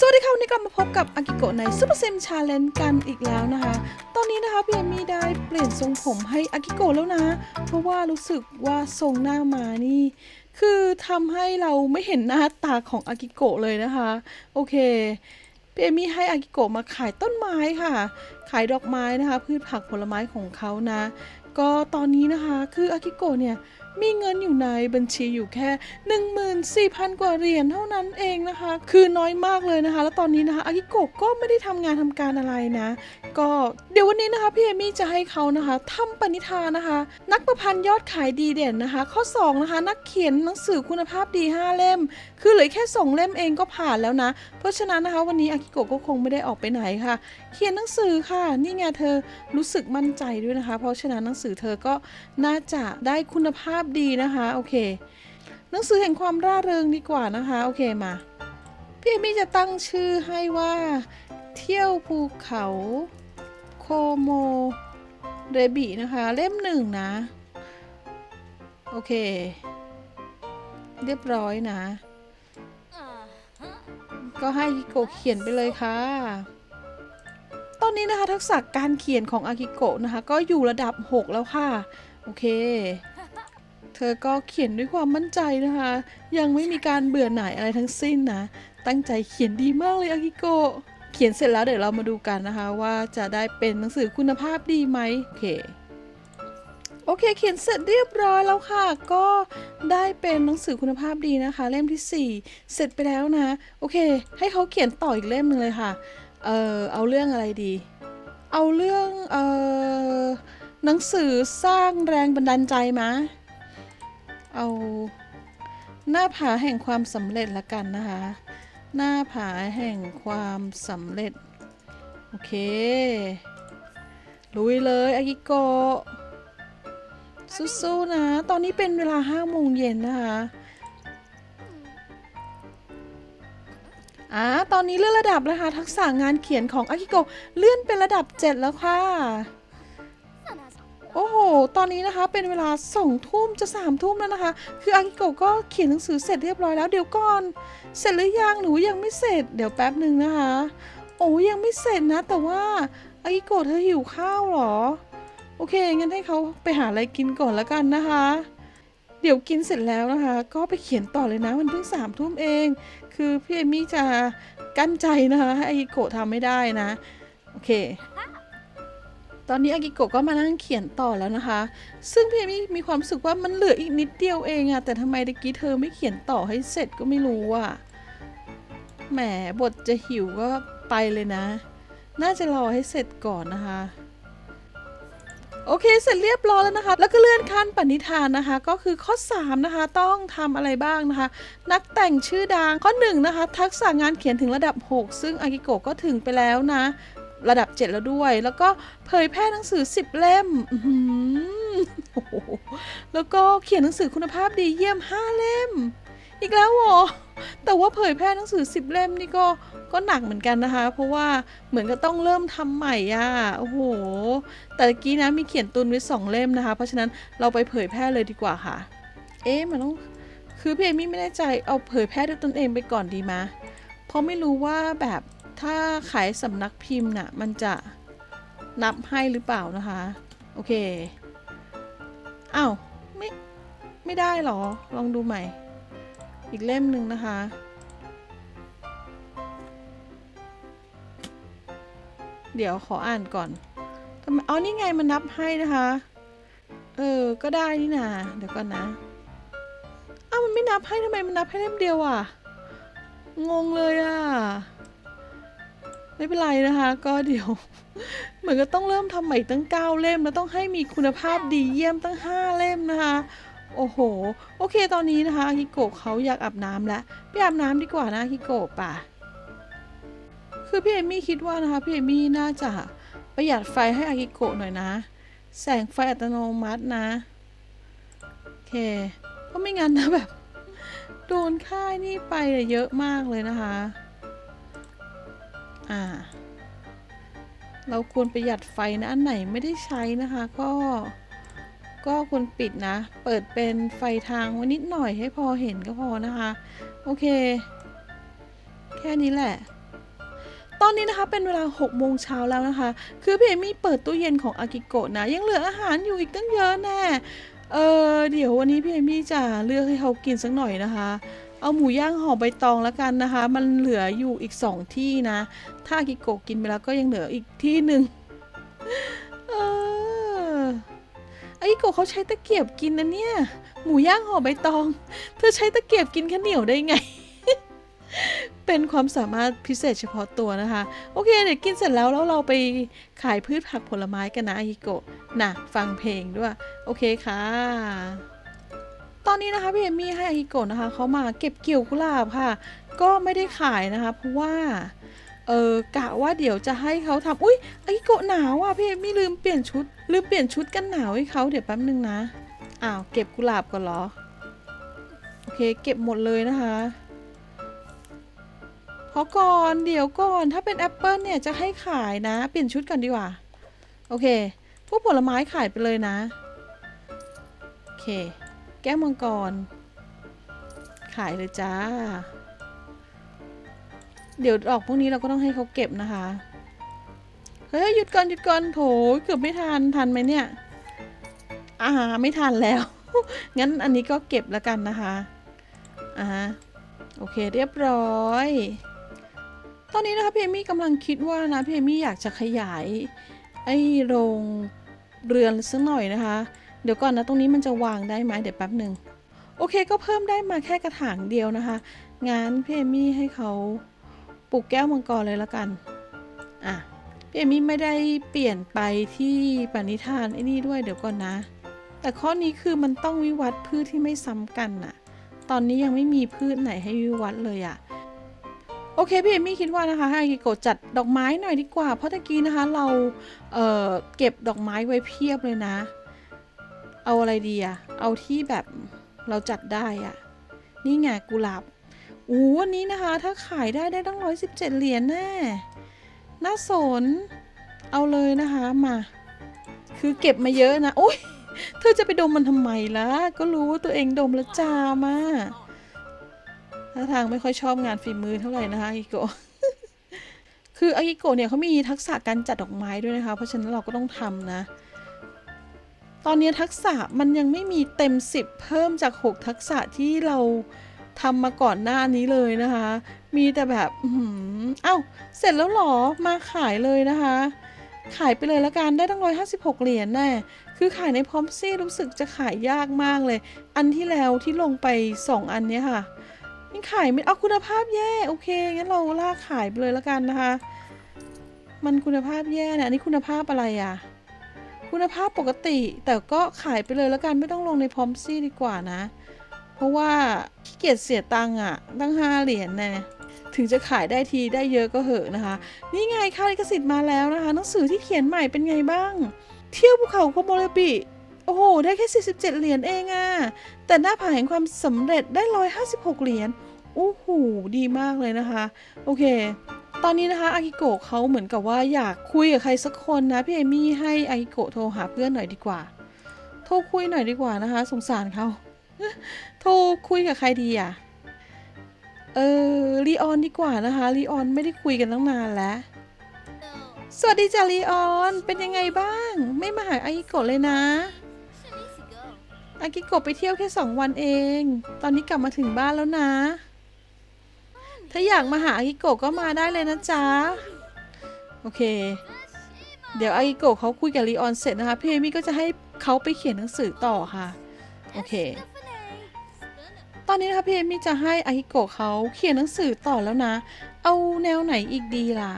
สวัสดีค่ะวันนี้กลับมาพบกับอากิโกะในซูเปอร์เซมชาเลนจ์กันอีกแล้วนะคะ ตอนนี้นะคะพี่เอมี่ได้เปลี่ยนทรงผมให้อากิโกะแล้วนะ เพราะว่ารู้สึกว่าทรงหน้ามานี่ คือทำให้เราไม่เห็นหน้าตาของอากิโกะเลยนะคะ โอเคพี่เอมี่ให้อากิโกะมาขายต้นไม้ค่ะ ขายดอกไม้นะคะ พืชผักผลไม้ของเขานะ ก็ตอนนี้นะคะ คืออากิโกะเนี่ย มีเงินอยู่ในบัญชีอยู่แค่ 14,000 กว่าเหรียญเท่านั้นเองนะคะ คือน้อยมากเลยนะคะ แล้วตอนนี้นะคะอากิโกะก็ไม่ได้ทำงานทำการอะไรนะ ก็เดี๋ยววันนี้นะคะพี่เอมี่จะให้เขานะคะทำปณิธานนะคะ นักประพันธ์ยอดขายดีเด่นนะคะ ข้อ 2 นะคะ นักเขียนหนังสือคุณภาพดี 5 เล่ม คือเหลือแค่สองเล่มเองก็ผ่านแล้วนะ เพราะฉะนั้นนะคะ วันนี้อากิโกะก็คงไม่ได้ออกไปไหนค่ะเขียนหนังสือค่ะ นี่ไงเธอรู้สึกมั่นใจด้วยนะคะ เพราะฉะนั้นหนังสือเธอก็น่าจะได้คุณภาพดีนะคะโอเค หนังสือแห่งความร่าเริงดีกว่านะคะโอเคมาพี่เอมี่จะตั้งชื่อให้ว่า เที่ยวภูเขาโคโมเรบินะคะ เล่มหนึ่งนะ โอเค เรียบร้อยนะ ก็ให้อากิโกะเขียนไปเลยค่ะต อนนี้นะคะ ทักษะการเขียนของอากิโกะนะคะ ก็อยู่ระดับ 6 แล้วค่ะ โอเค เธอก็เขียนด้วยความมั่นใจนะคะ ยังไม่มีการเบื่อหน่ายอะไรทั้งสิ้นนะ ตั้งใจเขียนดีมากเลยอากิโกะเขียนเสร็จแล้วเดี๋ยวเรามาดูกันนะคะ ว่าจะได้เป็นหนังสือคุณภาพดีไหมโอเคโอเค เขียนเสร็จเรียบร้อยแล้วค่ะ ก็ได้เป็นหนังสือคุณภาพดีนะคะ เล่มที่ 4 เสร็จไปแล้วนะ โอเค ให้เขาเขียนต่ออีกเล่มหนึ่งเลยค่ะ เออเอาเรื่องอะไรดี เอาเรื่องเออหนังสือสร้างแรงบันดาลใจมะเอาหน้าผาแห่งความสำเร็จละกันนะคะ หน้าผาแห่งความสำเร็จ โอเค ลุยเลยอากิโกสู้ๆนะ ตอนนี้เป็นเวลา5โมงเย็นนะคะ อ่าตอนนี้เลื่อนระดับแล้วค่ะทักษะงานเขียนของอากิโกะเลื่อนเป็นระดับ 7 แล้วค่ะ โอ้โห ตอนนี้นะคะเป็นเวลาสองทุ่มจะสามทุ่มแล้วนะคะ คืออากิโกะก็เขียนหนังสือเสร็จเรียบร้อยแล้วเดี๋ยวก่อน เสร็จหรือยังหนูยังไม่เสร็จเดี๋ยวแป๊บหนึ่งนะคะ โอ้ยังไม่เสร็จนะ แต่ว่าอากิโกะเธอหิวข้าวเหรอ โอเคงั้นให้เขาไปหาอะไรกินก่อนแล้วกันนะคะเดี๋ยวกินเสร็จแล้วนะคะ ก็ไปเขียนต่อเลยนะมันเพิ่งสามทุ่มเอง คือพี่เอมี่จะกั้นใจนะคะให้อากิโกะทำไม่ได้นะ โอเค ตอนนี้อากิโกะก็มานั่งเขียนต่อแล้วนะคะ ซึ่งพี่เอมี่มีความรู้สึกว่ามันเหลืออีกนิดเดียวเองอะแต่ทำไมตะกี้เธอไม่เขียนต่อให้เสร็จก็ไม่รู้อะแหมบทจะหิวก็ไปเลยนะ น่าจะรอให้เสร็จก่อนนะคะ โอเค เสร็จเรียบร้อยแล้วนะคะ แล้วก็เลื่อนขั้นปณิธานนะคะ ก็คือข้อ 3 นะคะ ต้องทำอะไรบ้างนะคะ นักแต่งชื่อดังข้อ1นะคะ ทักษะงานเขียนถึงระดับ 6 ซึ่งอากิโกะก็ถึงไปแล้วนะ ระดับ 7 แล้วด้วย แล้วก็เผยแพร่หนังสือ 10 เล่มแล้วก็เขียนหนังสือคุณภาพดีเยี่ยม 5 เล่ม อีกแล้วเหรอแต่ว่าเผยแพร่หนังสือ10เล่มนี่ก็ก็หนักเหมือนกันนะคะ เพราะว่าเหมือนกับต้องเริ่มทำใหม่อะโอ้โห แต่กี้นะมีเขียนตุนไว้สองเล่มนะคะ เพราะฉะนั้นเราไปเผยแพร่เลยดีกว่าค่ะ เอ๊ะมันต้องคือพี่เอมี่ไม่แน่ใจเอาเผยแพร่ด้วยตนเองไปก่อนดีมะเพราะไม่รู้ว่าแบบถ้าขายสำนักพิมพ์น่ะมันจะนับให้หรือเปล่านะคะ โอเคอ้าวไม่ไม่ได้หรอ ลองดูใหม่ อีกเล่มหนึ่งนะคะ เดี๋ยวขออ่านก่อนทำไมอ๋อนี่ไงมันนับให้นะคะ เออ ก็ได้นี่นาเดี๋ยวก่อนนะ อ้าวมันไม่นับให้ทำไมมันนับให้เล่มเดียวอะ งงเลยอะ ไม่เป็นไรนะคะ ก็เดี๋ยว เหมือนก็ต้องเริ่มทำใหม่ตั้ง9เล่มแล้วต้องให้มีคุณภาพดีเยี่ยมตั้ง5เล่มนะคะ โอ้โห โอเคตอนนี้นะคะอากิโกะเขาอยากอาบน้ำแล้วไปอาบน้ำดีกว่านะอากิโกะป่ะคือพี่เอมี่คิดว่านะคะพี่เอมี่น่าจะประหยัดไฟให้อากิโกะหน่อยนะ แสงไฟอัตโนมัตินะโอเคเพราะไม่งั้นนะแบบ โดนค่ายนี่ไปเยอะมากเลยนะคะ อ่า เราควรประหยัดไฟนะอันไหนไม่ได้ใช้นะคะก็ ก็ควรปิดนะ เปิดเป็นไฟทางไว้นิดหน่อยให้พอเห็นก็พอนะคะ โอเค แค่นี้แหละ ตอนนี้นะคะเป็นเวลา6โมงเช้าแล้วนะคะ คือพี่เอมี่เปิดตู้เย็นของอากิโกะนะ ยังเหลืออาหารอยู่อีกตั้งเยอะแน่เออเดี๋ยววันนี้พี่เอมี่จะเลือกให้เขากินสักหน่อยนะคะ เอาหมูย่างห่อใบตองแล้วกันนะคะ มันเหลืออยู่อีกสองที่นะ ถ้าอากิโกะกินไปแล้วก็ยังเหลืออีกที่หนึ่งเออ ไอากิโกเขาใช้ตะเกียบกินนะเนี่ย หมูย่างห่อใบตอง เธอใช้ตะเกียบกินข้าวเหนียวได้ไง เป็นความสามารถพิเศษเฉพาะตัวนะคะ โอเค เดี๋ยวกินเสร็จแล้วแล้วเราไปขายพืชผักผลไม้กันนะอิโกะนะฟังเพลงด้วย โอเคค่ะ ตอนนี้นะคะพี่เอมี่ให้อิโกะนะคะเขามาเก็บเกี่ยวกุหลาบค่ะ ก็ไม่ได้ขายนะคะเพราะว่า เออกะว่าเดี๋ยวจะให้เขาทำอุ้ยไอากิโกะหนาวอะพี่เอมมี่ลืมเปลี่ยนชุด ลืมเปลี่ยนชุดกันหนาวให้เขาเดี๋ยวแป๊บนึงนะอ้าวเก็บกุหลาบก่อนเหรอโอเคเก็บหมดเลยนะคะพอก่อนเดี๋ยวก่อนถ้าเป็นแอปเปิลเนี่ยจะให้ขายนะ เปลี่ยนชุดก่อนดีกว่าโอเคพวกผลไม้ขายไปเลยนะโอเค แก้วมังกร ขายเลยจ้า เดี๋ยวดอกพวกนี้เราก็ต้องให้เขาเก็บนะคะ เฮ้ยหยุดก่อนหยุดก่อนโถเกือบไม่ทันทันไหมเนี่ยอ่าไม่ทันแล้ว งั้นอันนี้ก็เก็บแล้วกันนะคะอ่าฮะโอเคเรียบร้อย ตอนนี้นะคะพี่เอมี่กำลังคิดว่านะพี่เอมี่อยากจะขยายไอ้โรงเรือนสักหน่อยนะคะ เดี๋ยวก่อนนะตรงนี้มันจะวางได้ไหมเดี๋ยวแป๊บหนึ่งโอเคก็เพิ่มได้มาแค่กระถางเดียวนะคะ งานพี่เอมี่ให้เขา ปลูกแก้วมังกรเลยละกัน อะพี่เอมี่ไม่ได้เปลี่ยนไปที่ปณิธานไอ้นี่ด้วยเดี๋ยวก่อนนะ แต่ข้อนี้คือมันต้องวิวัฒน์พืชที่ไม่ซ้ำกันน่ะ ตอนนี้ยังไม่มีพืชไหนให้วิวัฒน์เลยอะโอเคพี่เอมี่คิดว่านะคะให้อากิโกะจัดดอกไม้หน่อยดีกว่า เพราะตะกี้นะคะเราเอ่อเก็บดอกไม้ไว้เพียบเลยนะ เอาอะไรดีอะเอาที่แบบเราจัดได้อะนี่ไงกุหลาบ อู้วันนี้นะคะ ถ้าขายได้ได้ตั้งร้อยสิบเจ็ดเหรียญแน่น่าสน เอาเลยนะคะมา คือเก็บมาเยอะนะโอ้ยเธอจะไปดมมันทำไมล่ะ ก็รู้ว่าตัวเองดมแล้วจามาท่าทางไม่ค่อยชอบงานฝีมือเท่าไหร่นะคะอากิโกคืออากิโกะเนี่ยเขามีทักษะการจัดดอกไม้ด้วยนะคะ เพราะฉะนั้นเราก็ต้องทำนะ ตอนนี้ทักษะมันยังไม่มีเต็ม 10 เพิ่มจาก 6 ทักษะที่เรา ทำมาก่อนหน้านี้เลยนะคะ มีแต่แบบอื้อหือเอ้าเสร็จแล้วหรอมาขายเลยนะคะ ขายไปเลยละกันได้ตั้งร้อยห้าสิบหกเหรียญแน่คือขายในพร้อมซี่รู้สึกจะขายยากมากเลย อันที่แล้วที่ลงไปสองอันเนี้ยค่ะยังขายไม่เอาคุณภาพแย่โอเคงั้นเราลากขายไปเลยละกันนะคะ มันคุณภาพแย่เนะอันนี้คุณภาพอะไรอะคุณภาพปกติแต่ก็ขายไปเลยละกันไม่ต้องลงในพร้อมซี่ดีกว่านะ เพราะว่าขี้เกียจเสียตังค์อะตั้งห้าเหรียญแน่ถึงจะขายได้ทีได้เยอะก็เหอะนะคะ นี่ไงค่าลิขสิทธิ์มาแล้วนะคะหนังสือที่เขียนใหม่เป็นไงบ้าง เที่ยวภูเขาโคโมโรบิโอ้โห ได้แค่ 47 เหรียญเองอะแต่หน้าผาแห่งความสำเร็จได้ 156 เหรียญโอ้โห ดีมากเลยนะคะ โอเค ตอนนี้นะคะอากิโกะเขาเหมือนกับว่าอยากคุยกับใครสักคนนะ พี่เอมี่ให้อากิโกะโทรหาเพื่อนหน่อยดีกว่า โทรคุยหน่อยดีกว่านะคะ สงสารเขา โทรคุยกับใครดีอะเออลีออนดีกว่านะคะลีออนไม่ได้คุยกันตั้งนานแล้ว สวัสดีจ้าลีออน เป็นยังไงบ้าง ไม่มาหาอากิโกะเลยนะอากิโกะไปเที่ยวแค่สองวันเอง ตอนนี้กลับมาถึงบ้านแล้วนะ ถ้าอยากมาหาอากิโกะก็มาได้เลยนะจ๊ะ โอเค เดี๋ยวอากิโกะเขาคุยกับลีออนเสร็จนะคะ พี่เอมี่ก็จะให้เขาไปเขียนหนังสือต่อค่ะ โอเค ตอนนี้นะคะพี่เอมี่จะให้อากิโกะเขาเขียนหนังสือต่อแล้วนะ เอาแนวไหนอีกดีล่ะ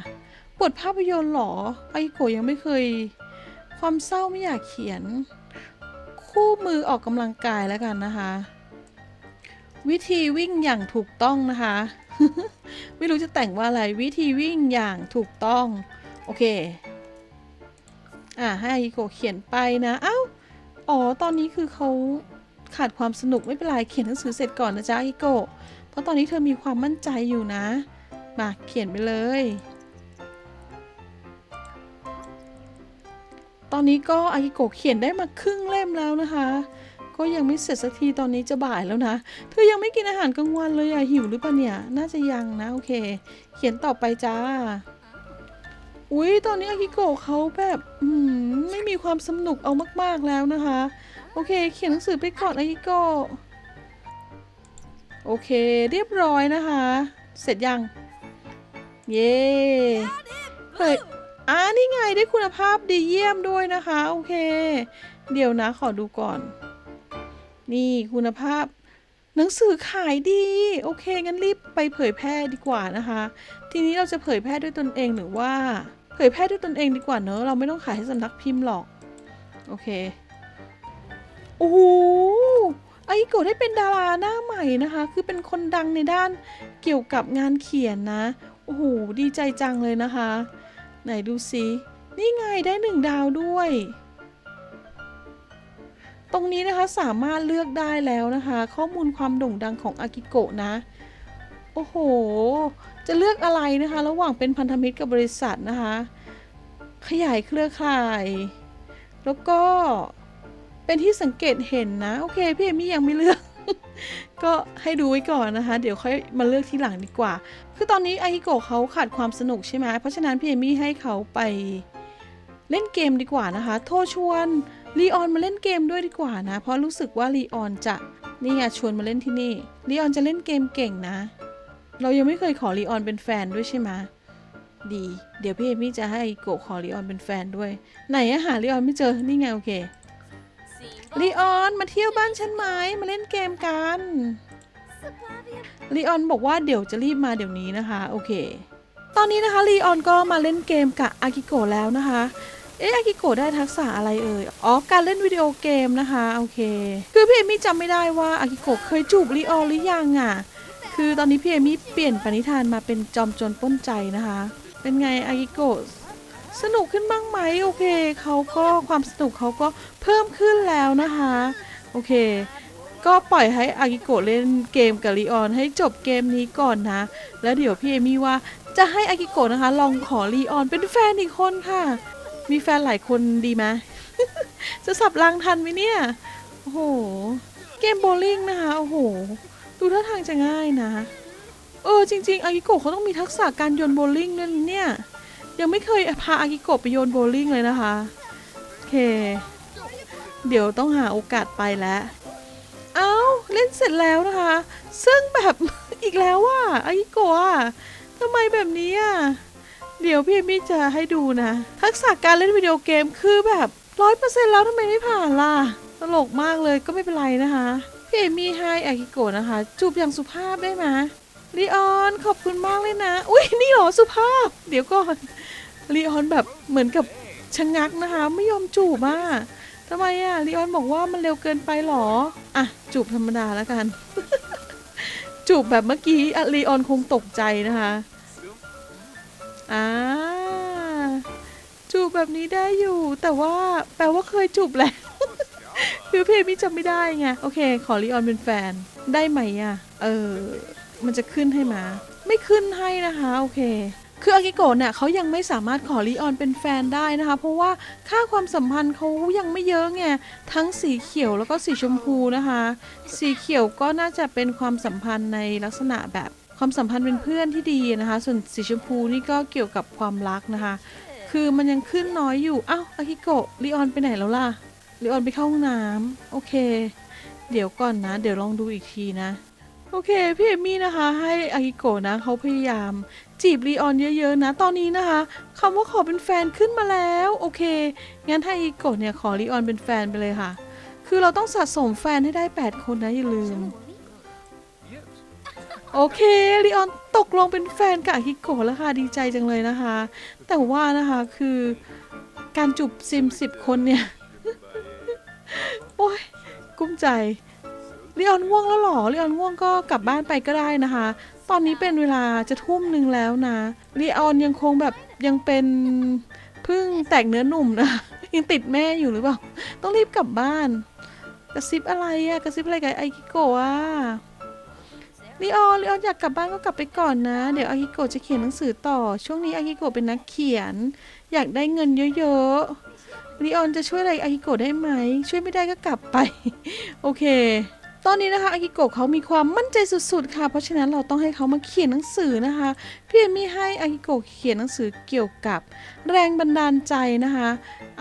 บทภาพยนตร์หรอไอโกะยังไม่เคย ความเศร้าไม่อยากเขียน คู่มือออกกำลังกายแล้วกันนะคะ วิธีวิ่งอย่างถูกต้องนะคะ ไม่รู้จะแต่งว่าอะไรวิธีวิ่งอย่างถูกต้อง โอเค อะให้ไอโกะเขียนไปนะ เอ้า อ๋อ ตอนนี้คือเขา ขาดความสนุกไม่เป็นไรเขียนหนังสือเสร็จก่อนนะจ๊ะไอโกะเพราะตอนนี้เธอมีความมั่นใจอยู่นะ มาเขียนไปเลย ตอนนี้ก็อากิโกะเขียนได้มาครึ่งเล่มแล้วนะคะ ก็ยังไม่เสร็จสักทีตอนนี้จะบ่ายแล้วนะ เธอยังไม่กินอาหารกลางวันเลยอะหิวหรือเปล่าเนี่ย น่าจะยังนะโอเค เขียนต่อไปจ้าอุ้ยตอนนี้อากิโกะเขาแบบ อืม ไม่มีความสนุกเอามาก ๆ แล้วนะคะ โอเค เขียนหนังสือไปก่อนอากิโกโอเค เรียบร้อยนะคะ เสร็จยัง เย้เฮ้ยอ่านี่ไงได้คุณภาพดีเยี่ยมด้วยนะคะ โอเค เดี๋ยวนะขอดูก่อน นี่คุณภาพ หนังสือขายดี โอเค งั้นรีบไปเผยแพร่ดีกว่านะคะ ทีนี้เราจะเผยแพร่ด้วยตนเองหรือว่า เผยแพร่ด้วยตนเองดีกว่าเนอะเราไม่ต้องขายให้สำนักพิมพ์หรอก โอเค โอ้โหไอโกะได้เป็นดาราหน้าใหม่นะคะ คือเป็นคนดังในด้านเกี่ยวกับงานเขียนนะ โอ้โห ดีใจจังเลยนะคะ ไหนดูซินี่ไงได้หนึ่งดาวด้วย ตรงนี้นะคะสามารถเลือกได้แล้วนะคะ ข้อมูลความโด่งดังของอากิโกะนะ โอ้โห จะเลือกอะไรนะคะ ระหว่างเป็นพันธมิตรกับบริษัทนะคะ ขยายเครือข่าย แล้วก็ เป็นที่สังเกตเห็นนะ โอเค พี่เอมี่ยังไม่เลือก ก็ให้ดูไว้ก่อนนะคะ เดี๋ยวค่อยมาเลือกทีหลังดีกว่า คือตอนนี้ไอากิโกะเขาขาดความสนุกใช่ไหมเพราะฉะนั้นพี่เอมี่ให้เขาไปเล่นเกมดีกว่านะคะ โทรชวนลีออนมาเล่นเกมด้วยดีกว่านะ เพราะรู้สึกว่าลีออนจะนี่ไงชวนมาเล่นที่นี่ลีออนจะเล่นเกมเก่งนะ เรายังไม่เคยขอลีออนเป็นแฟนด้วยใช่ไหมดี เดี๋ยวพี่เอมี่จะให้โกะขอลีออนเป็นแฟนด้วย ไหนอะหาลีออนไม่เจอ นี่ไงโอเค ลีออนมาเที่ยวบ้านฉันไหมมาเล่นเกมกันลีออนบอกว่าเดี๋ยวจะรีบมาเดี๋ยวนี้นะคะโอเค ตอนนี้นะคะลีออนก็มาเล่นเกมกับอากิโกะแล้วนะคะ เอ๊ะอากิโกะได้ทักษะอะไรเอ่ยอ๋อการเล่นวิดีโอเกมนะคะโอเค คือพี่เอมี่จำไม่ได้ว่าอากิโกะเคยจูบลีออนหรือยังอะคือตอนนี้พี่เอมี่เปลี่ยนปณิธานมาเป็นจอมโจรปล้นใจนะคะ เป็นไงอากิโกะ สนุกขึ้นบ้างไหมโอเคเขาก็ความสนุกเขาก็เพิ่มขึ้นแล้วนะคะโอเค ก็ปล่อยให้อากิโกะเล่นเกมกับลีออนให้จบเกมนี้ก่อนนะ แล้วเดี๋ยวพี่เอมี่ว่าจะให้อากิโกะนะคะ ลองขอลีออนเป็นแฟนอีกคนค่ะ มีแฟนหลายคนดีไหมจะสับรางทันไหมเนี่ยโอ้โหเกมโบลิ่งนะคะโอ้โหดูท่าทางจะง่ายนะ เออจริง ๆ อากิโกะเขาต้องมีทักษะการโยนโบลิ่งด้วยนเนี่ย ยังไม่เคยพาอากิโกะไปโยนโบว์ลิ่งเลยนะคะโอเค เดี๋ยวต้องหาโอกาสไปแล้วเอ้าเล่นเสร็จแล้วนะคะ ซึ่งแบบ อีกแล้วว่าอากิโกะทำไมแบบนี้อะเดี๋ยวพี่เอมี่จะให้ดูนะ ทักษะการเล่นวิดีโอเกมคือแบบร้อยเปอร์เซ็นต์แล้วทำไมไม่ผ่านล่ะ ตลกมากเลยก็ไม่เป็นไรนะคะ พี่เอมี่ให้อากิโกะนะคะ จูบอย่างสุภาพได้ไหมลีออนขอบคุณมากเลยนะ อุ้ยนี่หรอสุภาพ เดี๋ยวก่อน ลีออนแบบเหมือนกับชะงักนะคะ ไม่ยอมจูบอะทำไมอะลีออนบอกว่ามันเร็วเกินไปหรอ อะ จูบธรรมดาแล้วกัน จูบแบบเมื่อกี้อะลีออนคงตกใจนะคะอ่าจูบแบบนี้ได้อยู่ แต่ว่าแปลว่าเคยจูบแล้วคือเพมี่จำไม่ได้ไงโอเค ขอลีออนเป็นแฟนได้ไหมอะ เออ มันจะขึ้นให้มา ไม่ขึ้นให้นะคะ โอเค คืออากิโกะเนี่ยเขายังไม่สามารถขอลีออนเป็นแฟนได้นะคะ เพราะว่าค่าความสัมพันธ์เขายังไม่เยอะไงทั้งสีเขียวแล้วก็สีชมพูนะคะ สีเขียวก็น่าจะเป็นความสัมพันธ์ในลักษณะแบบความสัมพันธ์เป็นเพื่อนที่ดีนะคะ ส่วนสีชมพูนี่ก็เกี่ยวกับความรักนะคะ คือมันยังขึ้นน้อยอยู่อ้าวอากิโกะลีออนไปไหนแล้วล่ะลีออนไปเข้าห้องน้ำโอเค เดี๋ยวก่อนนะ เดี๋ยวลองดูอีกทีนะโอเค พี่เอมี่นะคะ ให้อากิโกะนะเขาพยายาม จีบลีออนเยอะๆนะ ตอนนี้นะคะคำว่าขอเป็นแฟนขึ้นมาแล้ว โอเค งั้นถ้าอากิโกะเนี่ยขอลีออนเป็นแฟนไปเลยค่ะ คือเราต้องสะสมแฟนให้ได้ 8 คนนะอย่าลืม โอเคลีออนตกลงเป็นแฟนกับอากิโกะแล้วค่ะดีใจจังเลยนะคะ แต่ว่านะคะคือการจูบซิมสิบคนเนี่ย โอ้ยกุ้มใจลีออนง่วงแล้วหรอลีออนง่วงก็กลับบ้านไปก็ได้นะคะ ตอนนี้เป็นเวลาจะทุ่มหนึ่งแล้วนะลีออนยังคงแบบยังเป็นเพิ่งแตกเนื้อหนุ่มนะ ยังติดแม่อยู่หรือเปล่า ต้องรีบกลับบ้าน กระซิบอะไรอะกระซิบอะไรกับไอกิโกะอะลีออนลีออนอยากกลับบ้านก็กลับไปก่อนนะ เดี๋ยวอากิโกะจะเขียนหนังสือต่อ ช่วงนี้อากิโกะเป็นนักเขียน อยากได้เงินเยอะๆลีออนจะช่วยอะไรอากิโกะได้ไหม ช่วยไม่ได้ก็กลับไป โอเค ตอนนี้นะคะอากิโกะเขามีความมั่นใจสุดๆค่ะ เพราะฉะนั้นเราต้องให้เขามาเขียนหนังสือนะคะ พี่เอมี่ให้อากิโกะเขียนหนังสือเกี่ยวกับแรงบันดาลใจนะคะ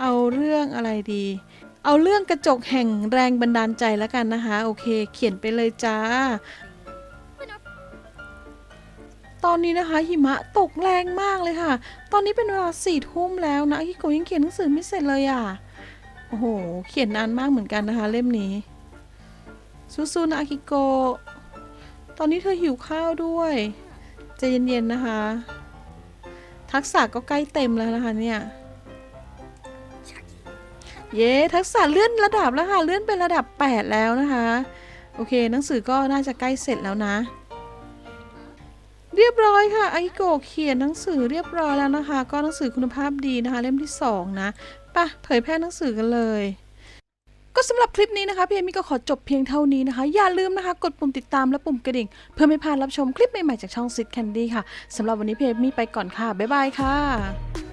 เอาเรื่องอะไรดี เอาเรื่องกระจกแห่งแรงบันดาลใจแล้วกันนะคะ โอเค เขียนไปเลยจ้า ตอนนี้นะคะหิมะตกแรงมากเลยค่ะ ตอนนี้เป็นเวลาสี่ทุ่มแล้วนะอากิโกะยังเขียนหนังสือไม่เสร็จเลยอะ โอ้โห เขียนนานมากเหมือนกันนะคะ เล่มนี้ สู้ๆนะอากิโกะตอนนี้เธอหิวข้าวด้วยใจเย็นๆนะคะ ทักษะก็ใกล้เต็มแล้วนะคะเนี่ย เย้ทักษะเลื่อนระดับแล้วค่ะ เลื่อนเป็นระดับ 8 แล้วนะคะ โอเค หนังสือก็น่าจะใกล้เสร็จแล้วนะ เรียบร้อยค่ะไอโกเขียนหนังสือเรียบร้อยแล้วนะคะ ก็หนังสือคุณภาพดีนะคะ เล่มที่ 2 นะปะเผยแพร่หนังสือกันเลย ก็สำหรับคลิปนี้นะคะพี่เอมี่ก็ขอจบเพียงเท่านี้นะคะ อย่าลืมนะคะ กดปุ่มติดตามและปุ่มกระดิ่ง เพื่อไม่พลาดรับชมคลิปใหม่ๆจากช่องซิดแคนดี้ค่ะสำหรับวันนี้พี่เอมี่ไปก่อนค่ะบ๊ายบายค่ะ